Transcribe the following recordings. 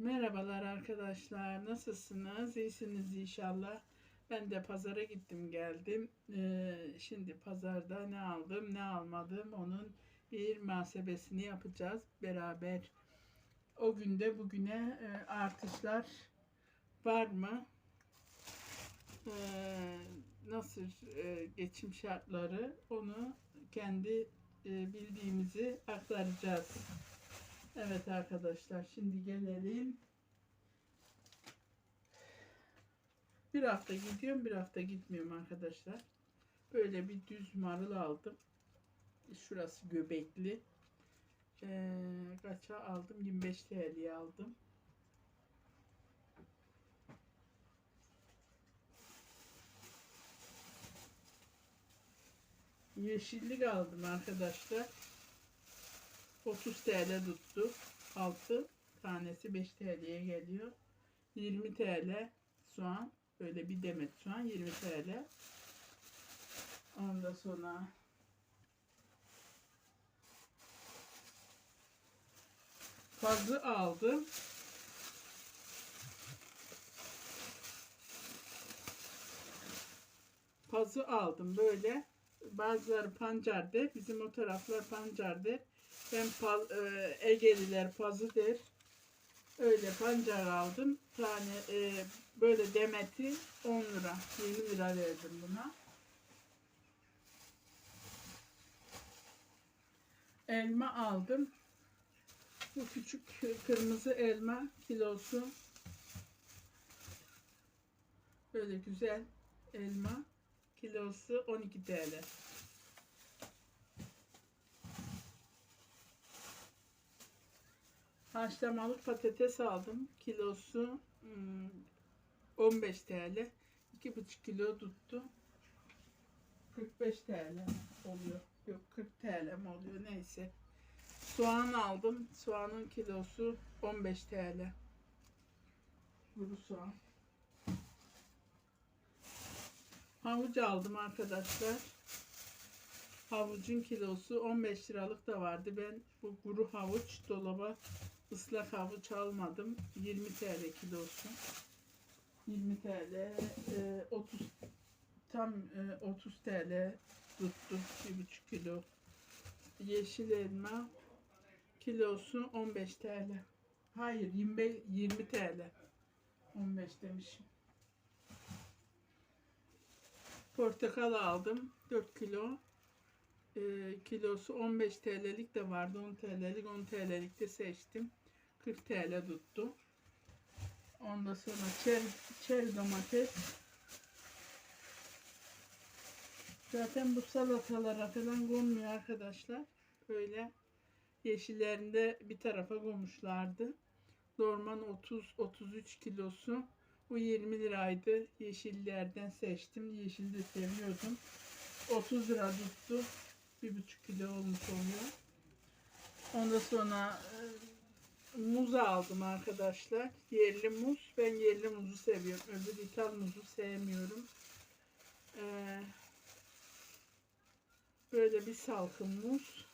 Merhabalar arkadaşlar. Nasılsınız? İyisiniz inşallah. Ben de pazara gittim geldim. Ee, şimdi pazarda ne aldım ne almadım onun bir muhasebesini yapacağız beraber. O günde bugüne e, artışlar var mı? Ee, nasıl e, geçim şartları onu kendi e, bildiğimizi aktaracağız. Evet arkadaşlar şimdi gelelim. Bir hafta gidiyorum bir hafta gitmiyorum arkadaşlar. Böyle bir düz marul aldım. Şurası göbekli. Ee, kaça aldım? 25 TL'ye aldım. Yeşillik aldım arkadaşlar. 30 TL tuttu. 6 tanesi 5 TL'ye geliyor. 20 TL soğan. Böyle bir demet soğan 20 TL. Ondan sonra fazı aldım. Pazı aldım böyle. Bazıları pancardır. Bizim o taraflar pancardır. Ben pal, e, Egeliler pazı der. Öyle pancar aldım. Tane e, böyle demeti 10 lira. 20 lira verdim buna. Elma aldım. Bu küçük kırmızı elma kilosu. Böyle güzel elma kilosu 12 TL. Haşlamalık patates aldım. Kilosu hmm, 15 TL. 2,5 kilo tuttu. 45 TL oluyor. Yok 40 TL mi oluyor neyse. Soğan aldım. Soğanın kilosu 15 TL. Kuru soğan. Havuç aldım arkadaşlar. Havucun kilosu 15 liralık da vardı. Ben bu kuru havuç dolaba ıslak havuç almadım. 20 TL kilosu. 20 TL e, 30 tam e, 30 TL tuttu. 1,5 kilo. Yeşil elma kilosu 15 TL. Hayır 25, 20 TL. 15 demişim. Portakal aldım. 4 kilo. E, kilosu 15 TL'lik de vardı. 10 TL'lik 10 TL'lik de seçtim. 40 TL tuttu. Ondan sonra çer, çer domates. Zaten bu salatalara falan konmuyor arkadaşlar. Böyle yeşillerinde bir tarafa koymuşlardı. Normal 30-33 kilosu. Bu 20 liraydı. Yeşillerden seçtim. Yeşil de seviyordum. 30 lira tuttu. 1,5 kilo olmuş oluyor. Ondan sonra e, muz aldım arkadaşlar. Yerli muz. Ben yerli muzu seviyorum. Öbür ithal muzu sevmiyorum. Ee, böyle bir salkım muz.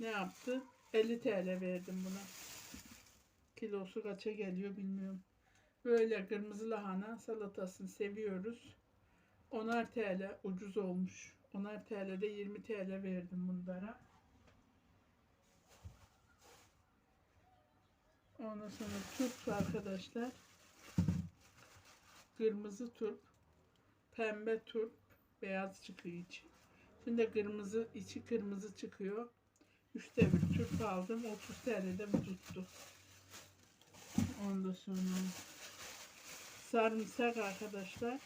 Ne yaptı? 50 TL verdim buna. Kilosu kaça geliyor bilmiyorum. Böyle kırmızı lahana salatasını seviyoruz. 10'ar TL ucuz olmuş. 10'ar TL'de 20 TL verdim bunlara. Ondan sonra turp arkadaşlar. Kırmızı turp, pembe turp, beyaz çıkıyor içi. Şimdi kırmızı, içi kırmızı çıkıyor. Üçte bir turp aldım. 30 TL'de bu tuttu. Ondan sonra sarımsak arkadaşlar.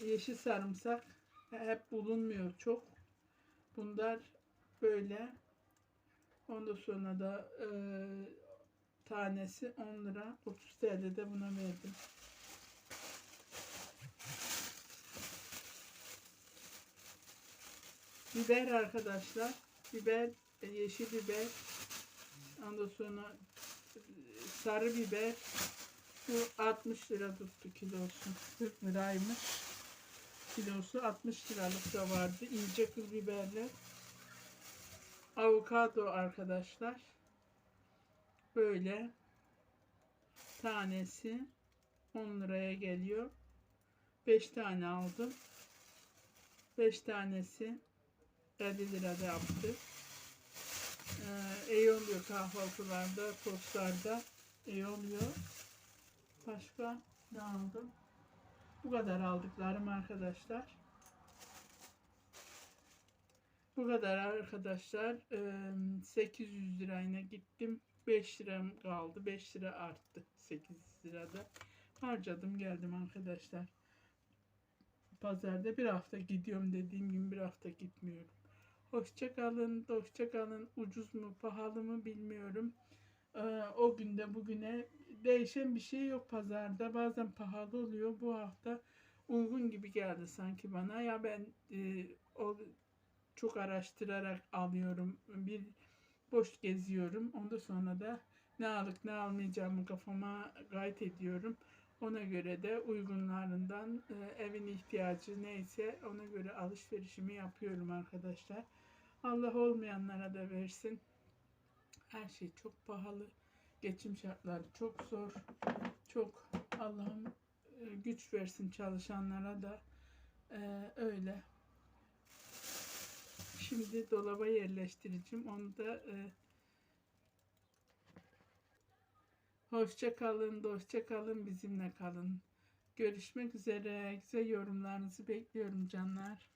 Yeşil sarımsak hep bulunmuyor çok. Bunlar böyle. Ondan sonra da e, tanesi 10 lira. 30 TL de buna verdim. Biber arkadaşlar. Biber, e, yeşil biber. Ondan sonra e, sarı biber. Bu 60 lira tuttu kilosu. 40 liraymış. Kilosu 60 liralık da vardı. İnce kıl biberler. Avokado arkadaşlar. böyle tanesi 10 liraya geliyor. 5 tane aldım. 5 tanesi 50 lirada yaptı. Ee, oluyor kahvaltılarda, tostlarda. iyi oluyor. Başka ne aldım? Bu kadar aldıklarım arkadaşlar. Bu kadar arkadaşlar. Ee, 800 lirayla gittim. 5 liram kaldı. 5 lira arttı. 8 lirada. Harcadım geldim arkadaşlar. Pazarda bir hafta gidiyorum dediğim gibi bir hafta gitmiyorum. Hoşça kalın, hoşça kalın. Ucuz mu, pahalı mı bilmiyorum. Ee, o günde bugüne değişen bir şey yok pazarda. Bazen pahalı oluyor. Bu hafta uygun gibi geldi sanki bana. Ya ben e, o çok araştırarak alıyorum. Bir boş geziyorum. Ondan sonra da ne alıp ne almayacağımı kafama gayet ediyorum. Ona göre de uygunlarından e, evin ihtiyacı neyse ona göre alışverişimi yapıyorum arkadaşlar. Allah olmayanlara da versin. Her şey çok pahalı. Geçim şartları çok zor. Çok Allah'ım e, güç versin çalışanlara da E, öyle. Şimdi dolaba yerleştireceğim. Onu da e, hoşça kalın, dostça kalın, bizimle kalın. Görüşmek üzere. Güzel yorumlarınızı bekliyorum canlar.